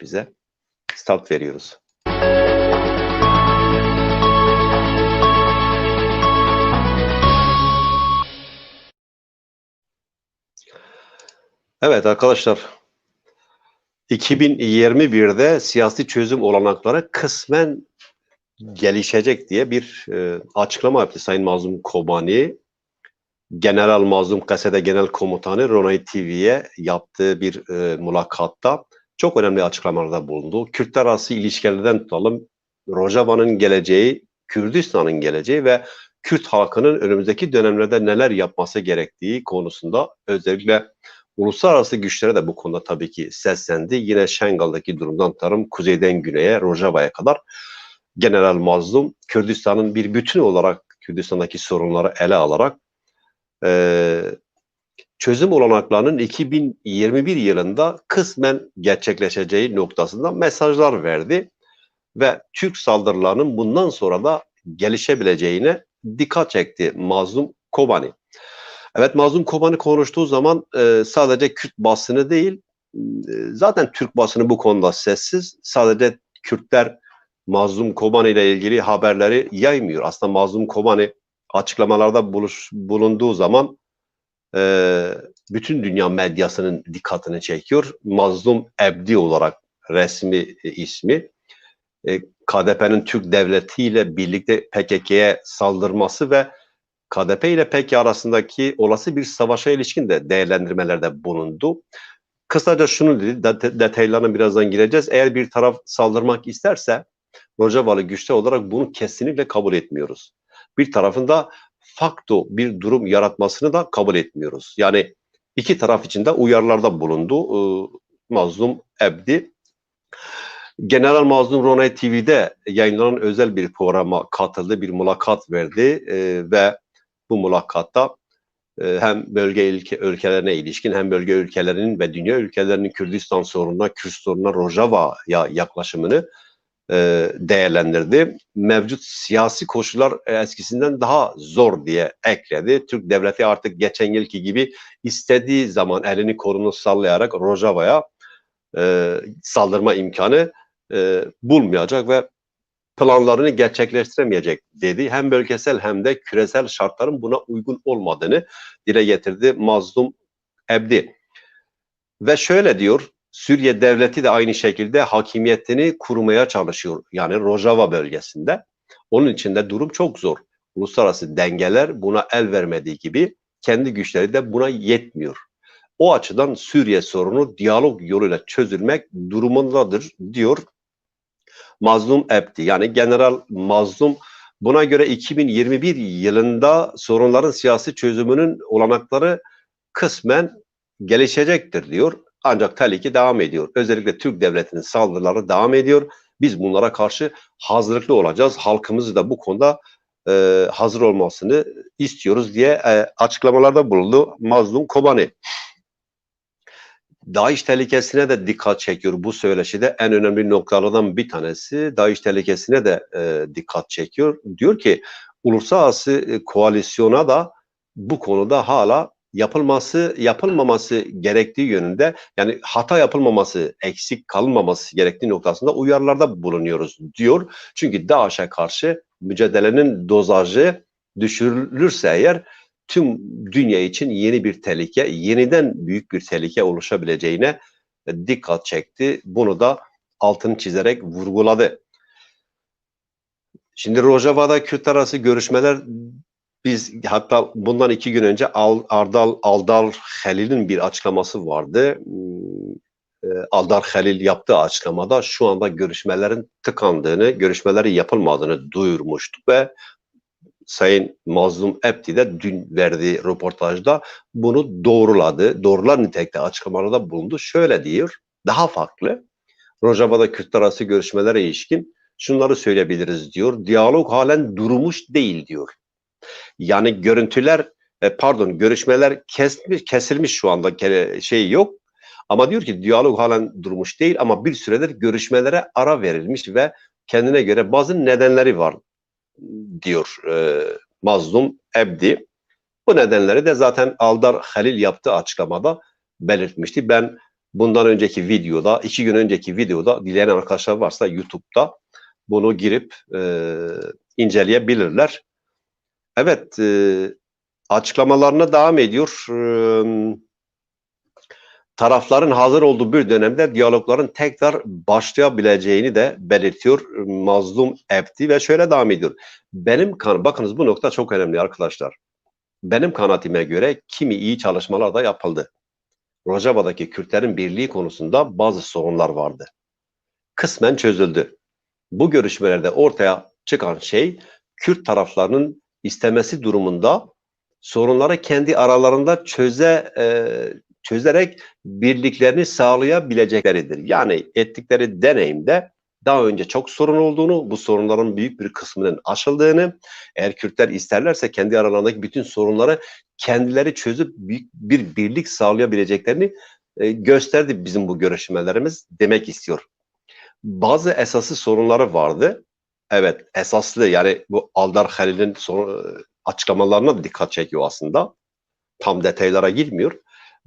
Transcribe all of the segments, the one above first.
bize. Start veriyoruz. Evet arkadaşlar 2021'de siyasi çözüm olanakları kısmen gelişecek diye bir e, açıklama yaptı Sayın Mazlum Kobani. General Mazlum Kasede Genel Komutanı Ronay TV'ye yaptığı bir e, mülakatta çok önemli açıklamalarda bulundu. Kürtler arası ilişkilerden tutalım. Rojava'nın geleceği, Kürdistan'ın geleceği ve Kürt halkının önümüzdeki dönemlerde neler yapması gerektiği konusunda özellikle uluslararası güçlere de bu konuda tabii ki seslendi. Yine Şengal'daki durumdan tarım kuzeyden güneye Rojava'ya kadar General Mazlum Kürdistan'ın bir bütün olarak Kürdistan'daki sorunları ele alarak e, çözüm olanaklarının 2021 yılında kısmen gerçekleşeceği noktasında mesajlar verdi ve Türk saldırılarının bundan sonra da gelişebileceğine dikkat çekti Mazlum Kobani. Evet Mazlum Kobani konuştuğu zaman e, sadece Kürt basını değil e, zaten Türk basını bu konuda sessiz. Sadece Kürtler Mazlum Kobani ile ilgili haberleri yaymıyor. Aslında Mazlum Kobani açıklamalarda buluş, bulunduğu zaman e, bütün dünya medyasının dikkatini çekiyor. Mazlum Ebdi olarak resmi e, ismi. E, KDP'nin Türk devleti ile birlikte PKK'ye saldırması ve KDP ile PKK arasındaki olası bir savaşa ilişkin de değerlendirmelerde bulundu. Kısaca şunu dedi, det detaylarına birazdan gireceğiz. Eğer bir taraf saldırmak isterse Rojavalı güçler olarak bunu kesinlikle kabul etmiyoruz. Bir tarafında fakto bir durum yaratmasını da kabul etmiyoruz. Yani iki taraf için de uyarılarda bulundu. Ee, Mazlum Ebdi. General Mazlum Ronay TV'de yayınlanan özel bir programa katıldı, bir mülakat verdi e, ve bu mülakatta e, hem bölge ülke, ülkelerine ilişkin hem bölge ülkelerinin ve dünya ülkelerinin Kürdistan sorununa, Kürt sorununa, Rojava'ya yaklaşımını e, değerlendirdi. Mevcut siyasi koşullar eskisinden daha zor diye ekledi. Türk devleti artık geçen yılki gibi istediği zaman elini kolunu sallayarak Rojava'ya e, saldırma imkanı e, bulmayacak ve planlarını gerçekleştiremeyecek dedi. Hem bölgesel hem de küresel şartların buna uygun olmadığını dile getirdi Mazlum Ebdi. Ve şöyle diyor, Suriye devleti de aynı şekilde hakimiyetini kurmaya çalışıyor. Yani Rojava bölgesinde. Onun için de durum çok zor. Uluslararası dengeler buna el vermediği gibi kendi güçleri de buna yetmiyor. O açıdan Suriye sorunu diyalog yoluyla çözülmek durumundadır diyor Mazlum Ebdi. Yani General Mazlum buna göre 2021 yılında sorunların siyasi çözümünün olanakları kısmen gelişecektir diyor. Ancak tehlike devam ediyor. Özellikle Türk devletinin saldırıları devam ediyor. Biz bunlara karşı hazırlıklı olacağız. Halkımızı da bu konuda e, hazır olmasını istiyoruz diye e, açıklamalarda bulundu Mazlum Kobani. DAEŞ tehlikesine de dikkat çekiyor bu söyleşide. En önemli noktalardan bir tanesi DAEŞ tehlikesine de e, dikkat çekiyor. Diyor ki uluslararası e, koalisyona da bu konuda hala yapılması yapılmaması gerektiği yönünde yani hata yapılmaması, eksik kalınmaması gerektiği noktasında uyarılarda bulunuyoruz diyor. Çünkü DAEŞ'e karşı mücadelenin dozajı düşürülürse eğer tüm dünya için yeni bir tehlike, yeniden büyük bir tehlike oluşabileceğine dikkat çekti. Bunu da altını çizerek vurguladı. Şimdi Rojava'da Kürt arası görüşmeler biz hatta bundan iki gün önce Ardal Aldar Halil'in bir açıklaması vardı. Hmm, e, Aldar Halil yaptığı açıklamada şu anda görüşmelerin tıkandığını, görüşmeleri yapılmadığını duyurmuştu ve Sayın Mazlum Epti de dün verdiği röportajda bunu doğruladı. Doğrular nitelikte açıklamalarda bulundu. Şöyle diyor, daha farklı. Rojava'da Kürt arası görüşmelere ilişkin şunları söyleyebiliriz diyor. Diyalog halen durmuş değil diyor. Yani görüntüler e, pardon görüşmeler kesmiş, kesilmiş şu anda şey yok. Ama diyor ki diyalog halen durmuş değil ama bir süredir görüşmelere ara verilmiş ve kendine göre bazı nedenleri var diyor e, Mazlum Ebdi. Bu nedenleri de zaten Aldar Halil yaptığı açıklamada belirtmişti. Ben bundan önceki videoda, iki gün önceki videoda dileyen arkadaşlar varsa YouTube'da bunu girip e, inceleyebilirler. Evet, e, açıklamalarına devam ediyor. E, tarafların hazır olduğu bir dönemde diyalogların tekrar başlayabileceğini de belirtiyor Mazlum Ebdi ve şöyle devam ediyor. Benim kan bakınız bu nokta çok önemli arkadaşlar. Benim kanaatime göre kimi iyi çalışmalar da yapıldı. Rojava'daki Kürtlerin birliği konusunda bazı sorunlar vardı. Kısmen çözüldü. Bu görüşmelerde ortaya çıkan şey Kürt taraflarının istemesi durumunda sorunları kendi aralarında çöze e, çözerek birliklerini sağlayabilecekleridir. Yani ettikleri deneyimde daha önce çok sorun olduğunu, bu sorunların büyük bir kısmının aşıldığını, eğer Kürtler isterlerse kendi aralarındaki bütün sorunları kendileri çözüp büyük bir birlik sağlayabileceklerini e, gösterdi bizim bu görüşmelerimiz demek istiyor. Bazı esası sorunları vardı. Evet, esaslı yani bu Aldar Halil'in açıklamalarına dikkat çekiyor aslında. Tam detaylara girmiyor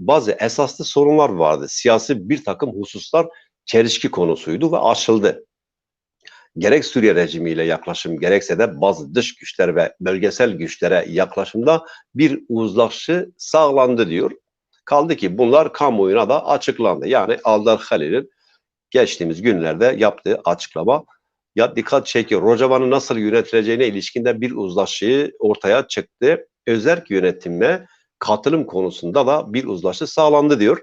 bazı esaslı sorunlar vardı. Siyasi bir takım hususlar çelişki konusuydu ve aşıldı. Gerek Suriye rejimiyle yaklaşım gerekse de bazı dış güçler ve bölgesel güçlere yaklaşımda bir uzlaşı sağlandı diyor. Kaldı ki bunlar kamuoyuna da açıklandı. Yani Aldar Halil'in geçtiğimiz günlerde yaptığı açıklama ya dikkat çekiyor. Rojava'nın nasıl yönetileceğine ilişkinde bir uzlaşıyı ortaya çıktı. Özerk yönetime katılım konusunda da bir uzlaşı sağlandı diyor.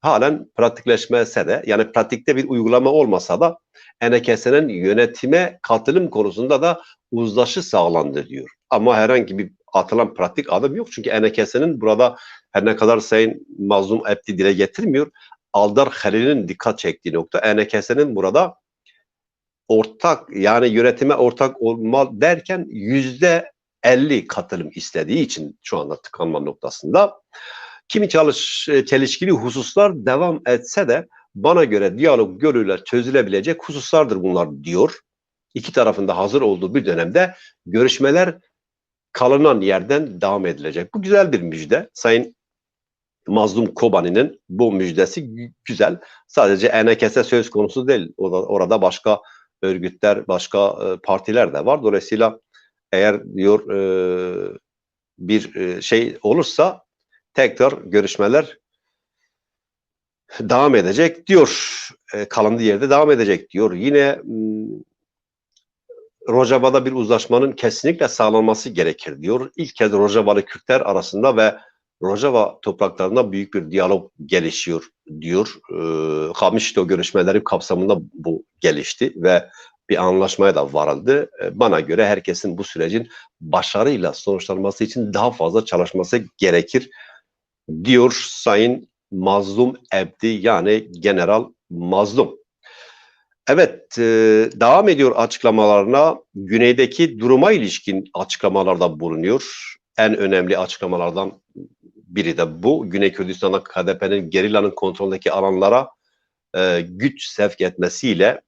Halen pratikleşmese de yani pratikte bir uygulama olmasa da ENKS'nin yönetime katılım konusunda da uzlaşı sağlandı diyor. Ama herhangi bir atılan pratik adım yok. Çünkü ENKS'nin burada her ne kadar Sayın Mazlum Ebdi dile getirmiyor. Aldar Halil'in dikkat çektiği nokta ENKS'nin burada ortak yani yönetime ortak olma derken yüzde 50 katılım istediği için şu anda tıkanma noktasında. Kimi çalış, e, çelişkili hususlar devam etse de bana göre diyalog yoluyla çözülebilecek hususlardır bunlar diyor. İki tarafında hazır olduğu bir dönemde görüşmeler kalınan yerden devam edilecek. Bu güzel bir müjde. Sayın Mazlum Kobani'nin bu müjdesi güzel. Sadece ENKS söz konusu değil. Orada başka örgütler, başka e, partiler de var. Dolayısıyla eğer diyor e, bir e, şey olursa tekrar görüşmeler devam edecek diyor. E, kalındığı yerde devam edecek diyor. Yine hmm, Rojava'da bir uzlaşmanın kesinlikle sağlanması gerekir diyor. İlk kez Rojavalı Kürtler arasında ve Rojava topraklarında büyük bir diyalog gelişiyor diyor. E, Kamışto görüşmeleri kapsamında bu gelişti ve bir anlaşmaya da varıldı. E, bana göre herkesin bu sürecin başarıyla sonuçlanması için daha fazla çalışması gerekir diyor Sayın Mazlum Ebdi yani General Mazlum. Evet, e, devam ediyor açıklamalarına. Güneydeki duruma ilişkin açıklamalarda bulunuyor. En önemli açıklamalardan biri de bu. Güney Kürdistan'da KDP'nin gerilanın kontrolündeki alanlara e, güç sevk etmesiyle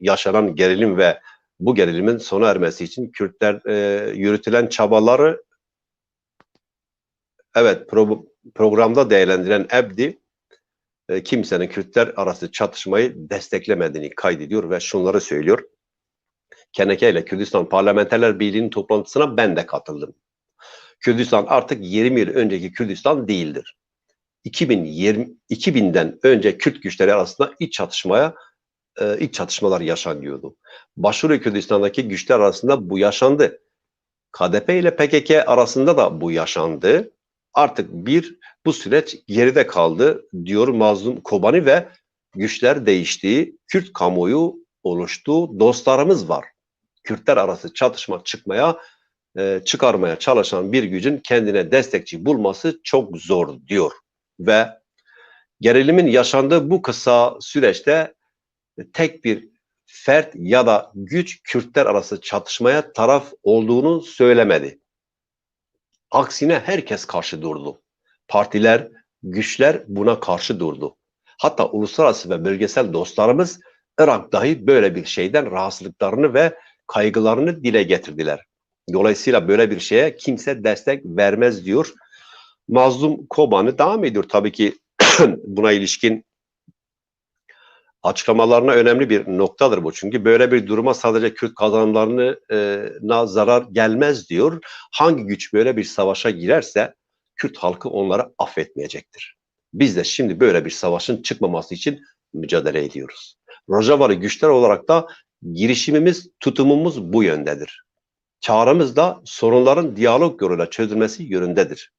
yaşanan gerilim ve bu gerilimin sona ermesi için Kürtler e, yürütülen çabaları evet pro, programda değerlendiren Ebdi e, kimsenin Kürtler arası çatışmayı desteklemediğini kaydediyor ve şunları söylüyor. Keneke ile Kürdistan Parlamenterler Birliği'nin toplantısına ben de katıldım. Kürdistan artık 20 yıl önceki Kürdistan değildir. 2020 2000'den önce Kürt güçleri arasında iç çatışmaya e, iç çatışmalar yaşanıyordu. Başvuru Kürdistan'daki güçler arasında bu yaşandı. KDP ile PKK arasında da bu yaşandı. Artık bir bu süreç geride kaldı diyor Mazlum Kobani ve güçler değişti. Kürt kamuoyu oluştu. Dostlarımız var. Kürtler arası çatışma çıkmaya e, çıkarmaya çalışan bir gücün kendine destekçi bulması çok zor diyor ve gerilimin yaşandığı bu kısa süreçte tek bir fert ya da güç Kürtler arası çatışmaya taraf olduğunu söylemedi. Aksine herkes karşı durdu. Partiler, güçler buna karşı durdu. Hatta uluslararası ve bölgesel dostlarımız Irak dahi böyle bir şeyden rahatsızlıklarını ve kaygılarını dile getirdiler. Dolayısıyla böyle bir şeye kimse destek vermez diyor. Mazlum Kobani devam ediyor tabii ki buna ilişkin Açıklamalarına önemli bir noktadır bu. Çünkü böyle bir duruma sadece Kürt kazanımlarına zarar gelmez diyor. Hangi güç böyle bir savaşa girerse Kürt halkı onları affetmeyecektir. Biz de şimdi böyle bir savaşın çıkmaması için mücadele ediyoruz. Rojavalı güçler olarak da girişimimiz, tutumumuz bu yöndedir. Çağrımız da sorunların diyalog yoluyla çözülmesi yönündedir.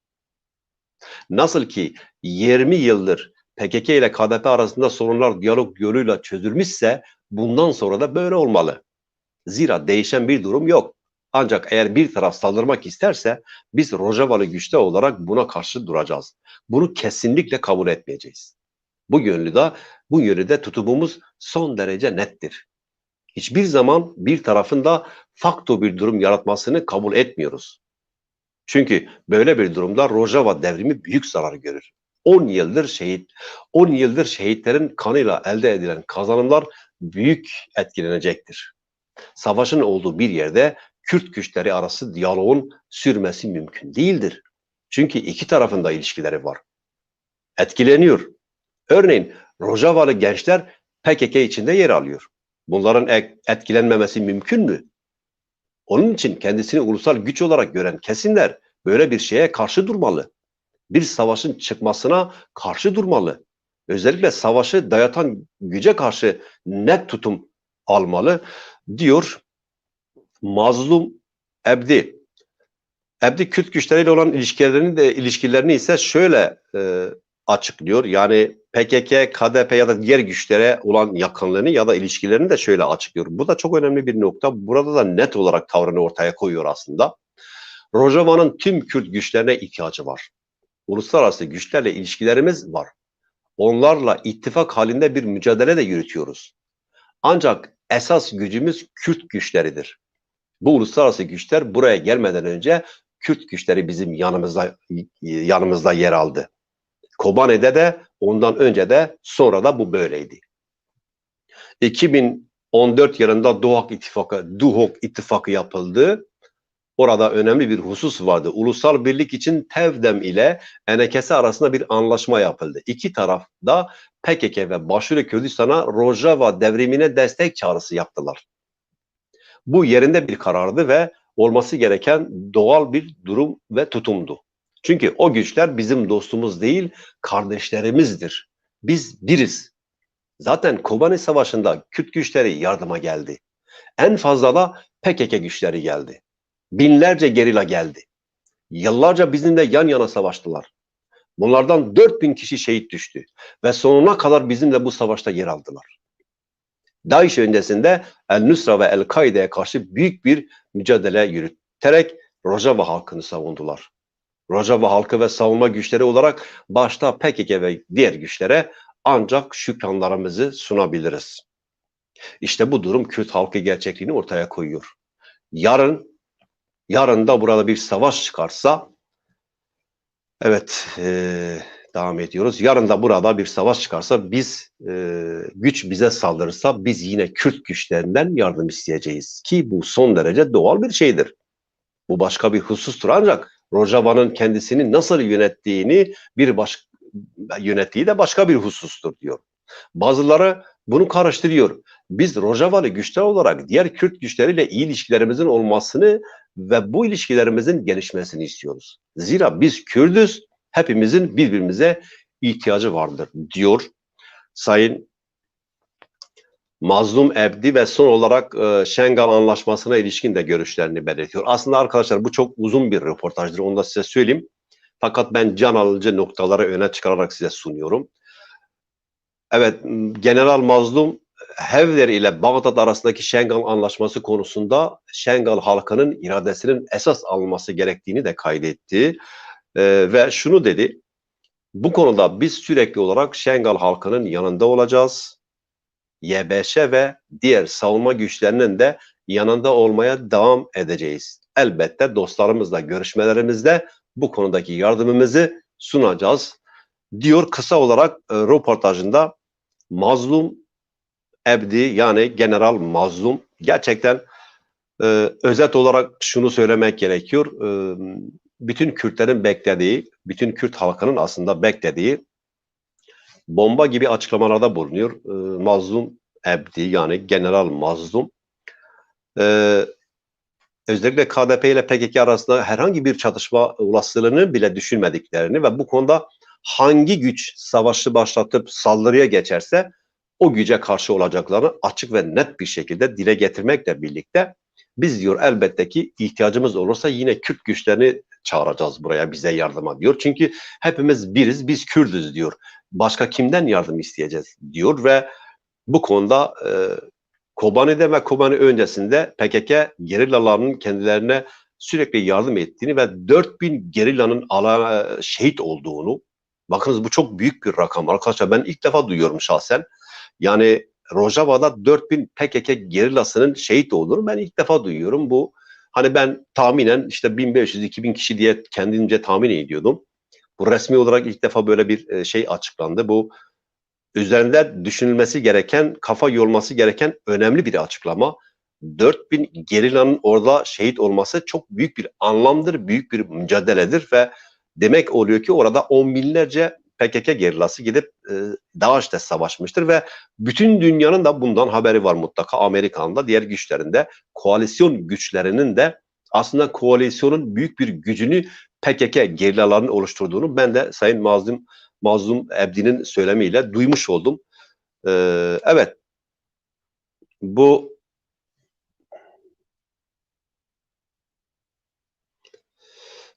Nasıl ki 20 yıldır PKK ile KDP arasında sorunlar diyalog yoluyla çözülmüşse bundan sonra da böyle olmalı. Zira değişen bir durum yok. Ancak eğer bir taraf saldırmak isterse biz Rojavalı güçte olarak buna karşı duracağız. Bunu kesinlikle kabul etmeyeceğiz. Bu yönlü de bu yönde tutumumuz son derece nettir. Hiçbir zaman bir tarafın da fakto bir durum yaratmasını kabul etmiyoruz. Çünkü böyle bir durumda Rojava devrimi büyük zarar görür. 10 yıldır şehit, 10 yıldır şehitlerin kanıyla elde edilen kazanımlar büyük etkilenecektir. Savaşın olduğu bir yerde Kürt güçleri arası diyaloğun sürmesi mümkün değildir. Çünkü iki tarafında ilişkileri var. Etkileniyor. Örneğin Rojavalı gençler PKK içinde yer alıyor. Bunların etkilenmemesi mümkün mü? Onun için kendisini ulusal güç olarak gören kesimler böyle bir şeye karşı durmalı. Bir savaşın çıkmasına karşı durmalı. Özellikle savaşı dayatan güce karşı net tutum almalı diyor mazlum Ebdi. Ebdi Kürt güçleriyle olan ilişkilerini de ilişkilerini ise şöyle e, açıklıyor. Yani PKK, KDP ya da diğer güçlere olan yakınlığını ya da ilişkilerini de şöyle açıklıyor. Bu da çok önemli bir nokta. Burada da net olarak tavrını ortaya koyuyor aslında. Rojava'nın tüm Kürt güçlerine ihtiyacı var. Uluslararası güçlerle ilişkilerimiz var. Onlarla ittifak halinde bir mücadele de yürütüyoruz. Ancak esas gücümüz Kürt güçleridir. Bu uluslararası güçler buraya gelmeden önce Kürt güçleri bizim yanımızda yanımızda yer aldı. Kobane'de de ondan önce de sonra da bu böyleydi. 2014 yılında Duhok İttifakı, Duhok İttifakı yapıldı. Orada önemli bir husus vardı. Ulusal birlik için Tevdem ile Enekesi arasında bir anlaşma yapıldı. İki taraf da PKK ve Başarı Kürdistan'a Rojava devrimine destek çağrısı yaptılar. Bu yerinde bir karardı ve olması gereken doğal bir durum ve tutumdu. Çünkü o güçler bizim dostumuz değil, kardeşlerimizdir. Biz biriz. Zaten Kobani Savaşı'nda Kürt güçleri yardıma geldi. En fazla da PKK güçleri geldi. Binlerce gerila geldi. Yıllarca bizimle yan yana savaştılar. Bunlardan 4000 kişi şehit düştü ve sonuna kadar bizimle bu savaşta yer aldılar. DAEŞ öncesinde El-Nusra ve El-Kaide'ye karşı büyük bir mücadele yürüterek Rojava halkını savundular. Rojava halkı ve savunma güçleri olarak başta PKK ve diğer güçlere ancak şükranlarımızı sunabiliriz. İşte bu durum Kürt halkı gerçekliğini ortaya koyuyor. Yarın, yarın da burada bir savaş çıkarsa, evet, e, devam ediyoruz. Yarın da burada bir savaş çıkarsa biz e, güç bize saldırırsa biz yine Kürt güçlerinden yardım isteyeceğiz ki bu son derece doğal bir şeydir. Bu başka bir husustur ancak Rojava'nın kendisini nasıl yönettiğini bir baş yönettiği de başka bir husustur diyor. Bazıları bunu karıştırıyor. Biz Rojavalı güçler olarak diğer Kürt güçleriyle iyi ilişkilerimizin olmasını ve bu ilişkilerimizin gelişmesini istiyoruz. Zira biz Kürdüz hepimizin birbirimize ihtiyacı vardır diyor Sayın Mazlum Ebdi ve son olarak e, Şengal Anlaşması'na ilişkin de görüşlerini belirtiyor. Aslında arkadaşlar bu çok uzun bir röportajdır onu da size söyleyeyim. Fakat ben can alıcı noktaları öne çıkararak size sunuyorum. Evet, General Mazlum Hevler ile Bağdat arasındaki Şengal Anlaşması konusunda Şengal halkının iradesinin esas alınması gerektiğini de kaydetti. Ee, ve şunu dedi, bu konuda biz sürekli olarak Şengal halkının yanında olacağız. YBŞ ve diğer savunma güçlerinin de yanında olmaya devam edeceğiz. Elbette dostlarımızla görüşmelerimizde bu konudaki yardımımızı sunacağız diyor kısa olarak e, röportajında Mazlum Ebdi yani General Mazlum gerçekten e, özet olarak şunu söylemek gerekiyor. E, bütün Kürtlerin beklediği, bütün Kürt halkının aslında beklediği bomba gibi açıklamalarda bulunuyor. E, Mazlum Ebdi yani General Mazlum e, özellikle KDP ile PKK arasında herhangi bir çatışma olasılığını bile düşünmediklerini ve bu konuda hangi güç savaşı başlatıp saldırıya geçerse o güce karşı olacaklarını açık ve net bir şekilde dile getirmekle birlikte biz diyor elbette ki ihtiyacımız olursa yine Kürt güçlerini çağıracağız buraya bize yardıma diyor. Çünkü hepimiz biriz, biz Kürdüz diyor. Başka kimden yardım isteyeceğiz diyor ve bu konuda e, Kobani'de ve Kobani öncesinde PKK gerillalarının kendilerine sürekli yardım ettiğini ve 4000 gerillanın ala, şehit olduğunu bakınız bu çok büyük bir rakam arkadaşlar ben ilk defa duyuyorum şahsen. Yani Rojava'da 4000 PKK gerillasının şehit olduğunu ben ilk defa duyuyorum. Bu hani ben tahminen işte 1500-2000 kişi diye kendimce tahmin ediyordum. Bu resmi olarak ilk defa böyle bir e, şey açıklandı. Bu üzerinde düşünülmesi gereken, kafa yorması gereken önemli bir açıklama. 4000 gerillanın orada şehit olması çok büyük bir anlamdır, büyük bir mücadeledir ve demek oluyor ki orada on binlerce PKK gerillası gidip e, DAEŞ'te savaşmıştır ve bütün dünyanın da bundan haberi var mutlaka. Amerika'nın da diğer güçlerinde, koalisyon güçlerinin de aslında koalisyonun büyük bir gücünü PKK gerillalarının oluşturduğunu ben de Sayın Mazlum Mazlum Ebdi'nin söylemiyle duymuş oldum. Ee, evet, bu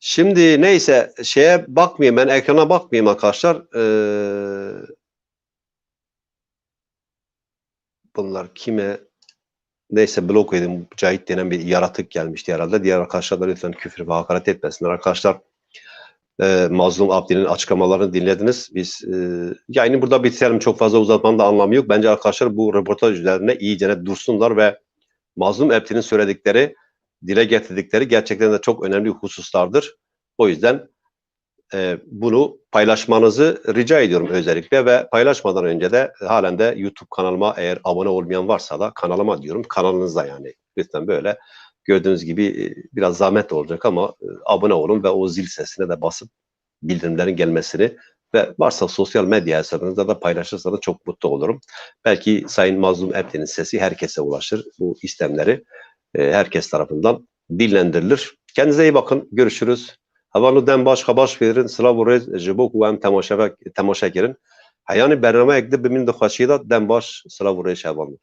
Şimdi neyse şeye bakmayayım ben ekrana bakmayayım arkadaşlar. Ee, bunlar kime neyse blok edin Cahit denen bir yaratık gelmişti herhalde. Diğer arkadaşlar da lütfen küfür ve hakaret etmesinler arkadaşlar. Ee, Mazlum Abdi'nin açıklamalarını dinlediniz. Biz e, yayını burada bitirelim. Çok fazla uzatmanın da anlamı yok. Bence arkadaşlar bu röportaj üzerine iyice dursunlar ve Mazlum Abdi'nin söyledikleri dile getirdikleri gerçekten de çok önemli hususlardır. O yüzden e, bunu paylaşmanızı rica ediyorum özellikle ve paylaşmadan önce de halen de YouTube kanalıma eğer abone olmayan varsa da kanalıma diyorum kanalınızda yani lütfen böyle gördüğünüz gibi e, biraz zahmet olacak ama e, abone olun ve o zil sesine de basıp bildirimlerin gelmesini ve varsa sosyal medya hesabınızda da paylaşırsanız çok mutlu olurum. Belki Sayın Mazlum Erden'in sesi herkese ulaşır. Bu istemleri e, herkes tarafından dillendirilir. Kendinize iyi bakın. Görüşürüz. اول دم باش خباش فیرن سلام و روز جبو و هم تماشا کردن حیان برنامه یک ببین من دخواشیدا دم باش سلام و شبانه